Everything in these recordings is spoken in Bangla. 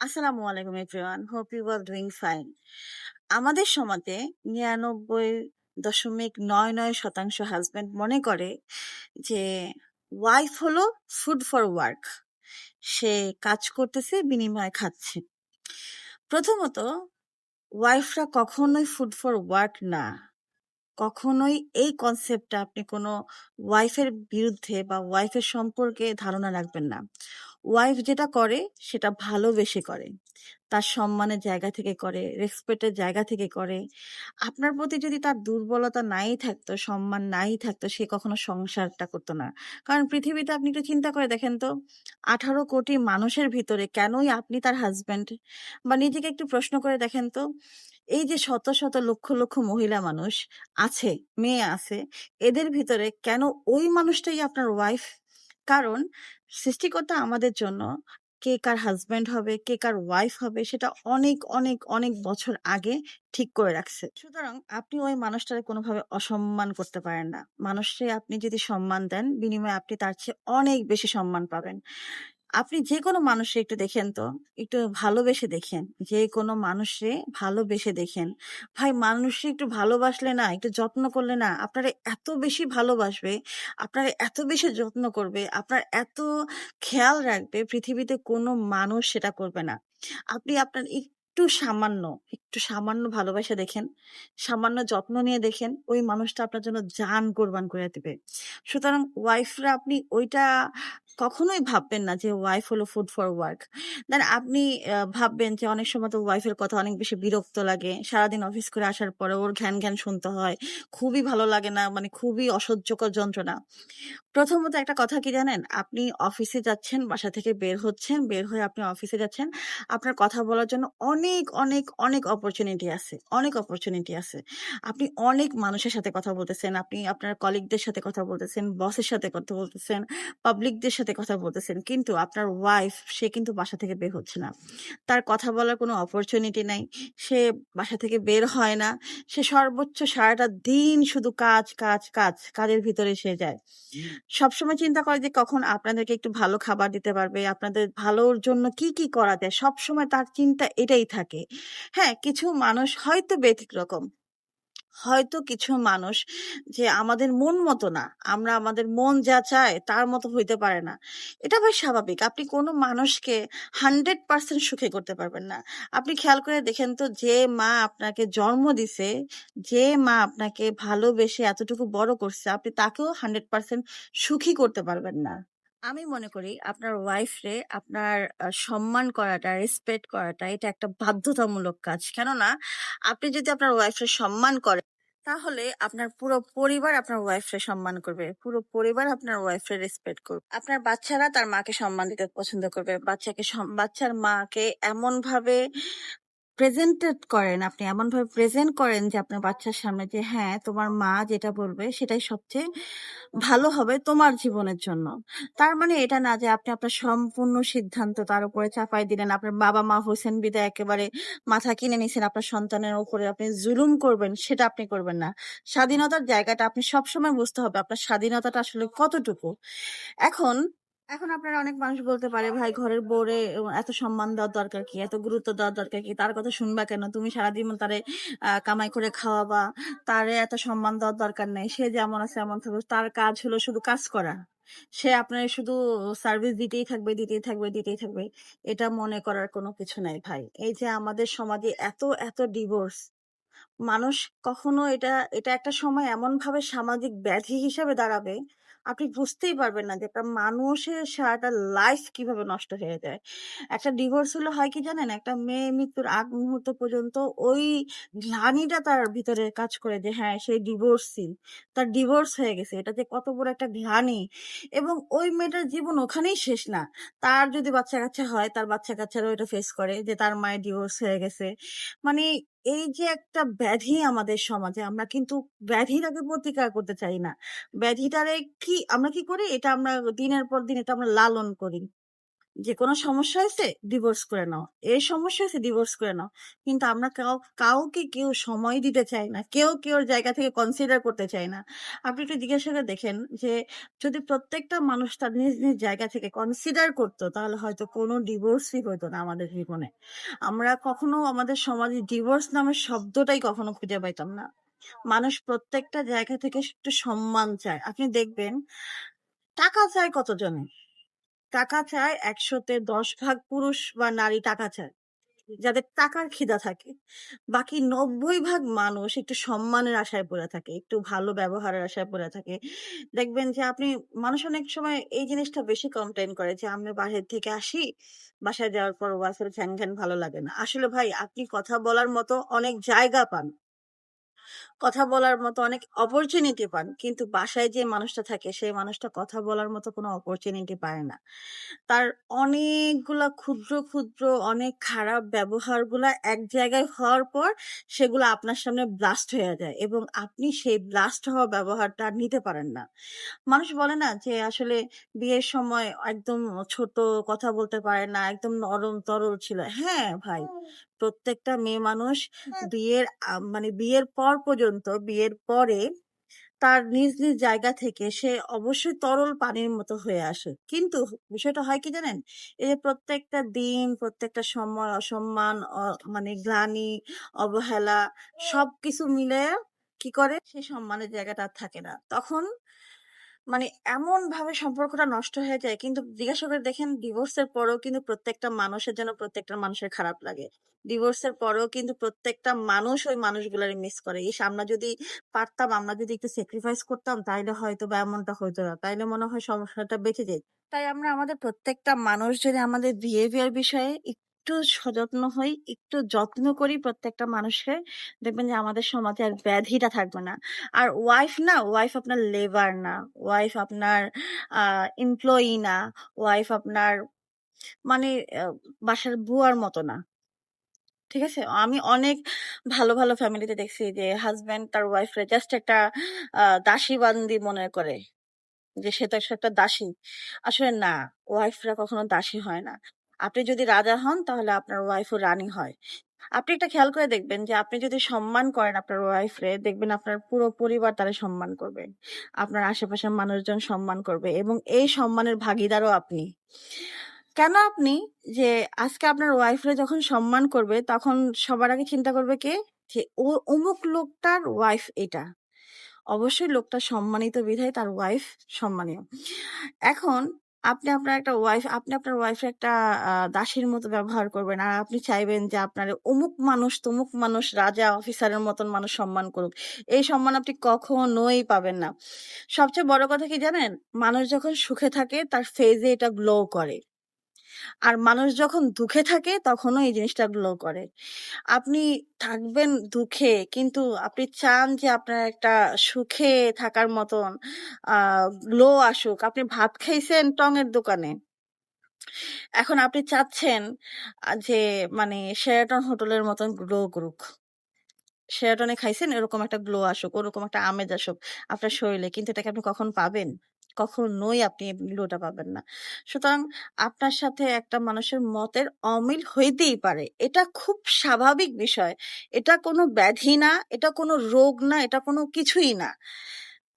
আসসালামু আলাইকুম everyone hope you are doing fine আমাদের সমাজে নিরানব্বই দশমিক নয় নয় শতাংশ হাজবেন্ড মনে করে যে ওয়াইফ হলো ফুড ফর ওয়ার্ক সে কাজ করতেছে, বিনিময়ে খাচ্ছে। প্রথমত ওয়াইফরা কখনোই ফুড ফর ওয়ার্ক না। কখনোই এই কনসেপ্টটা আপনি কোনো ওয়াইফের বিরুদ্ধে বা ওয়াইফের সম্পর্কে ধারণা রাখবেন না। ওয়াইফ যেটা করে, সেটা ভালোবেসে করে। তার সম্মানের জায়গা থেকে করে রেসপেক্টের জায়গা থেকে করে। আপনার প্রতি যদি তার দুর্বলতা নাই থাকতো, সম্মান নাই থাকতো, সে কখনো সংসারটা করতো না। কারণ পৃথিবীতে আপনি একটু চিন্তা করে দেখেন তো, আঠারো কোটি মানুষের ভিতরে কেনই আপনি তার হাজব্যান্ড বা নিজেকে একটু প্রশ্ন করে দেখেন তো, এই যে শত শত লক্ষ লক্ষ মহিলা মানুষ আছে, মেয়ে আছে, এদের ভিতরে কেন ওই মানুষটাই আপনার ওয়াইফ কারণ সৃষ্টিকর্তা আমাদের জন্য কে কার হাজব্যান্ড হবে, কে কার ওয়াইফ হবে সেটা অনেক অনেক অনেক বছর আগে ঠিক করে রাখছে। সুতরাং আপনি ওই মানুষটাকে কোনোভাবে অসম্মান করতে পারেন না। মানুষকে আপনি যদি সম্মান দেন, বিনিময়ে আপনি তার চেয়ে অনেক বেশি সম্মান পাবেন। আপনি যে কোনো মানুষে একটু দেখেন তো, একটু ভালোবেসে দেখেন। যে কোনো মানুষে ভালোবেসে দেখেন। ভাই মানুষে একটু ভালোবাসলে না, একটু যত্ন করলে না, আপনারা এত বেশি ভালোবাসবে, আপনারা এত বেশি যত্ন করবে, আপনার এত খেয়াল রাখবে, পৃথিবীতে কোনো মানুষ সেটা করবে না। আপনি আপনার একটু সামান্য একটু সামান্য ভালোবাসা দেখেন, সামান্য যত্ন নিয়ে দেখেন, ওই মানুষটা আপনার জন্য জান কোরবান করে দিবে। সুতরাং ওয়াইফরা আপনি ওইটা কখনোই ভাববেন না যে ওয়াইফ হলো ফুড ফর ওয়ার্ক দেন আপনি ভাববেন যে, অনেক সময় তো ওয়াইফের কথা অনেক বেশি বিরক্ত লাগে। সারাদিন অফিস করে আসার পরে ওর ঘ্যান ঘ্যান শুনতে হয়। খুবই ভালো লাগে না মানে খুবই অসহ্যকর যন্ত্রণা। প্রথমত একটা কথা কি জানেন? আপনি অফিসে যাচ্ছেন, বাসা থেকে বের হচ্ছেন, বের হয়ে আপনি অফিসে যাচ্ছেন, আপনার কথা বলার জন্য অনেক অনেক অনেক অপরচুনিটি আছে। অনেক অপরচুনিটি আছে। আপনি অনেক মানুষের সাথে কথা বলতেছেন, আপনি আপনার কলিগদের সাথে কথা বলতেছেন বসের সাথে কথা বলতেছেন পাবলিকদের সাথে কথা বলতেছেন। কিন্তু আপনার ওয়াইফ সে কিন্তু বাসা থেকে বের হচ্ছে না। তার কথা বলার কোনো অপরচুনিটি নাই। সে বাসা থেকে বের হয় না। সে সর্বোচ্চ সারাটা দিন শুধু কাজ কাজ কাজ, কাজের ভিতরে সে যায়। সবসময় চিন্তা করে যে কখন আপনাদেরকে একটু ভালো খাবার দিতে পারবে, আপনাদের ভালোর জন্য কি কি করা যায়? সবসময় তার চিন্তা এটাই থাকে। হ্যাঁ কিছু মানুষ হয়তো ব্যতিক্রকম হয়তো কিছু মানুষ যে আমাদের মন মতো না, আমরা আমাদের মন যা চায় তার মতো হইতে পারে না। এটা ভাই স্বাভাবিক। আপনি কোনো মানুষকে হান্ড্রেড পার্সেন্ট সুখী করতে পারবেন না। আপনি খেয়াল করে দেখেন তো যে মা আপনাকে জন্ম দিছে, যে মা আপনাকে ভালোবেসে এতটুকু বড় করছে, আপনি তাকেও হান্ড্রেড পার্সেন্ট সুখী করতে পারবেন না। আমি মনে করি আপনার ওয়াইফরে আপনার সম্মান করাটা রেসপেক্ট করাটা এটা একটা বাধ্যতামূলক কাজ। কেননা আপনি যদি আপনার ওয়াইফরে সম্মান করেন, তাহলে আপনার পুরো পরিবার আপনার ওয়াইফরে সম্মান করবে। পুরো পরিবার আপনার ওয়াইফরে রেসপেক্ট করবে। আপনার বাচ্চারা তার মাকে সম্মান দিতে পছন্দ করবে। বাচ্চাকে বাচ্চার মাকে এমন ভাবে প্রেজেন্টেড করেন আপনি এমন ভাবে প্রেজেন্ট করেন যে আপনার বাচ্চার সামনে যে হ্যাঁ তোমার মা যেটা বলবে সেটাই সবচেয়ে ভালো হবে তোমার জীবনের জন্য। তার মানে এটা না যে আপনি আপনার সম্পূর্ণ সিদ্ধান্ত তার উপরে চাপাই দিলেন, আপনার বাবা মা হোসেন বিদা একেবারে মাথা কিনে নিছেন, আপনার সন্তানের উপরে আপনি জুলুম করবেন, সেটা আপনি করবেন না। স্বাধীনতার জায়গাটা আপনি সবসময় বুঝতে হবে, আপনার স্বাধীনতাটা আসলে কতটুকু। এখন এখন আপনারা অনেক মানুষ বলতে পারে, ভাই, ঘরের বউরে এত সম্মান দেওয়ার দরকার কি? এত গুরুত্ব দেওয়ার দরকার কি? তার কথা শুনবা কেন? তুমি সারাদিন তারে কামাই করে খাওয়াবা। তারে এত সম্মান দেওয়ার দরকার নেই। সে যেমন আছে এমন থাকবে তার কাজ হলো শুধু কাজ করা। সে আপনার শুধু সার্ভিস দিতেই থাকবে দিতেই থাকবে দিতেই থাকবে। এটা মনে করার কোনো কিছু নাই, ভাই। এই যে আমাদের সমাজে এত এত ডিভোর্স মানুষ কখনো এটা এটা একটা সময় এমন ভাবে সামাজিক ব্যাধি হিসেবে দাঁড়াবে আপনি বুঝতেই পারবেন না যে একটা মানুষের সারাটা লাইফ কীভাবে নষ্ট হয়ে যায়। একটা ডিভোর্স হলে হয় কি জানেন? একটা মেয়ে মৃত্যুর আগ মুহূর্ত পর্যন্ত ওই গ্লানিটা তার ভিতরে কাজ করে যে হ্যাঁ সে ডিভোর্সি তার ডিভোর্স হয়ে গেছে। এটা যে কত বড় একটা গ্লানি। এবং ওই মেয়েটার জীবন ওখানেই শেষ না। তার যদি বাচ্চা কাচ্চা হয়, তার বাচ্চা কাচ্চারাও এটা ফেস করে যে, তার মায়ের ডিভোর্স হয়ে গেছে। মানে এই যে একটা ব্যাধি আমাদের সমাজে, আমরা কিন্তু ব্যাধিটাকে প্রতিকার করতে চাই না। ব্যাধিটারে কি, আমরা কি করি? এটা আমরা দিনের পর দিন এটা আমরা লালন করি। যে কোনো সমস্যা হয়েছে ডিভোর্স করে নাও। এই সমস্যা হয়েছে ডিভোর্স করে নাও। কিন্তু আমরা কাউ, কাউকে কেউ সময় দিতে চাই না। কেউ কেউ জায়গা থেকে কনসিডার করতে চাই না। আপনি একটু জিজ্ঞাসা করে দেখেন যে, যদি প্রত্যেকটা মানুষ তার নিজ নিজ জায়গা থেকে কনসিডার করতো, তাহলে হয়তো কোনো ডিভোর্সই হতো না আমাদের জীবনে। আমরা কখনো আমাদের সমাজে ডিভোর্স নামের শব্দটাই কখনো খুঁজে পাইতাম না। মানুষ প্রত্যেকটা জায়গা থেকে একটু সম্মান চায়। আপনি দেখবেন, টাকা চায় কতজনে টাকা চায় একশোতে দশ ভাগ পুরুষ বা নারী টাকা চায়। যাদের টাকার খিদা থাকে, বাকি নব্বই ভাগ মানুষ একটু সম্মানের আশায় পড়ে থাকে, একটু ভালো ব্যবহারের আশায় পড়ে থাকে। দেখবেন যে আপনি, মানুষ অনেক সময় এই জিনিসটা বেশি কমপ্লেন করে যে আমি বাইরের থেকে আসি, বাসায় যাওয়ার পর ওয়াইফের ফ্যান ফ্যান ভালো লাগে না। আসলে ভাই, আপনি কথা বলার মতো অনেক জায়গা পান। কথা বলার মতো অনেক অপরচুনিটি পান। কিন্তু বাসায় যে মানুষটা থাকে, সেই মানুষটা কথা বলার মতো কোনো অপরচুনিটি পায় না। তার অনেকগুলা ক্ষুদ্র ক্ষুদ্র, অনেক খারাপ ব্যবহারগুলা এক জায়গায় হওয়ার পর সেগুলো আপনার সামনে ব্লাস্ট হয়ে যায় এবং আপনি সেই ব্লাস্ট হওয়া ব্যবহারটা নিতে পারেন না। মানুষ বলে না যে, আসলে বিয়ের সময় একদম ছোট কথা বলতে পারে না, একদম নরম তরল ছিল। হ্যাঁ ভাই প্রত্যেকটা মেয়ে মানুষ বিয়ের মানে বিয়ের পর পর্যন্ত বিয়ের পরে তার নিজ নিজ জায়গা থেকে সে অবশ্যই তরল পানির মতো হয়ে আসে। কিন্তু বিষয়টা হয় কি জানেন? এই যে প্রত্যেকটা দিন প্রত্যেকটা সময় অসম্মান মানে গ্লানি অবহেলা সবকিছু মিলে কি করে? সে সম্মানের জায়গাটা আর থাকে না। তখন মানে এমন ভাবে সম্পর্কটা নষ্ট হয়ে যায়, কিন্তু জিজ্ঞাসা করে দেখেন ডিভোর্সের পরেও কিন্তু প্রত্যেকটা মানুষের জন্য প্রত্যেকটা মানুষের খারাপ লাগে। ডিভোর্সের পরেও কিন্তু প্রত্যেকটা মানুষ ওই মানুষগুলার মিস করে। ইস, আমরা যদি পারতাম, আমরা যদি একটু স্যাক্রিফাইস করতাম, তাইলে হয়তো বা এমনটা হইতো না। তাইলে মনে হয় সমস্যাটা বেঁচে যেত তাই আমরা আমাদের প্রত্যেকটা মানুষ যদি আমাদের বিহেভিয়ার বিষয়ে একটু সযত্ন হই, একটু যত্ন করি প্রত্যেকটা মানুষকে। দেখবেন যে আমাদের সমাজে আর ব্যাধিটা থাকবে না। আর ওয়াইফ না ওয়াইফ আপনার লেবার না ওয়াইফ আপনার এমপ্লয়ি না ওয়াইফ আপনার মানে বাসার বুয়ার মতো না। ঠিক আছে? আমি অনেক ভালো ভালো ফ্যামিলিতে দেখছি যে হাজবেন্ড তার ওয়াইফরে জাস্ট একটা দাসী বান্দি মনে করে। যে সে তো একটা দাসী। আসলে না ওয়াইফরা কখনো দাসী হয় না। আপনি যদি রাজা হন, তাহলে আপনার ওয়াইফও রানী হয়। আপনি একটা খেয়াল করে দেখবেন যে, আপনি যদি সম্মান করেন আপনার ওয়াইফরে দেখবেন আপনার পুরো পরিবার তারা সম্মান করবে। আপনার আশেপাশের মানুষজন সম্মান করবে এবং এই সম্মানের ভাগিদারও আপনি। কেন আপনি? যে, আজকে আপনার ওয়াইফরে যখন সম্মান করবে, তখন সবার আগে চিন্তা করবে কে? যে, ও, অমুক লোকটার ওয়াইফ এটা। অবশ্যই লোকটা সম্মানিত বিধায় তার ওয়াইফ সম্মানীয়। এখন আপনি আপনার একটা ওয়াইফ আপনি আপনার ওয়াইফের একটা দাসীর মতো ব্যবহার করবেন। আর আপনি চাইবেন যে আপনার অমুক মানুষ, তমুক মানুষ রাজা অফিসারের মতন মানুষ সম্মান করুক। এই সম্মান আপনি কখনোই পাবেন না। সবচেয়ে বড় কথা কি জানেন? মানুষ যখন সুখে থাকে, তার ফেজে এটা গ্লো করে। আর মানুষ যখন দুঃখে থাকে, তখনও এই জিনিসটা গ্লো করে। আপনি থাকবেন দুঃখে, কিন্তু আপনি চান যে আপনার একটা সুখে থাকার মতন গ্লো আসুক। আপনি ভাত খাইছেন টঙের দোকানে। এখন আপনি চাচ্ছেন যে মানে শেরাটন হোটেলের মতন গ্লো করুক। শেরাটনে খাইছেন, এরকম একটা গ্লো আসুক, ওরকম একটা আমেজ আসুক আপনার শরীরে, কিন্তু এটাকে আপনি কখন পাবেন? কখনোই আপনি গ্লোটা পাবেন না। সুতরাং আপনার সাথে একটা মানুষের মতের অমিল হইতেই পারে। এটা খুব স্বাভাবিক বিষয়। এটা কোনো ব্যাধি না, এটা কোনো রোগ না, এটা কোনো কিছুই না।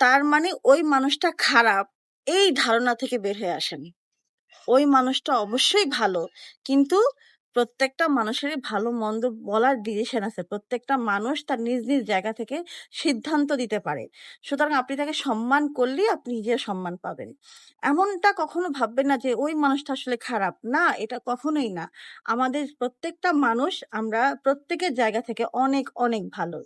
তার মানে ওই মানুষটা খারাপ, এই ধারণা থেকে বের হয়ে আসেন। ওই মানুষটা অবশ্যই ভালো, কিন্তু প্রত্যেকটা মানুষেরই ভালো, মন্দ বলার ডিসিশন আছে। প্রত্যেকটা মানুষ তার নিজ নিজ জায়গা থেকে সিদ্ধান্ত দিতে পারে। সুতরাং আপনি তাকে সম্মান করলেই আপনি নিজের সম্মান পাবেন। এমনটা কখনো ভাববেন না যে, ওই মানুষটা আসলে খারাপ। না, এটা কখনোই না। আমাদের প্রত্যেকটা মানুষ আমরা প্রত্যেকের জায়গা থেকে অনেক অনেক ভালো।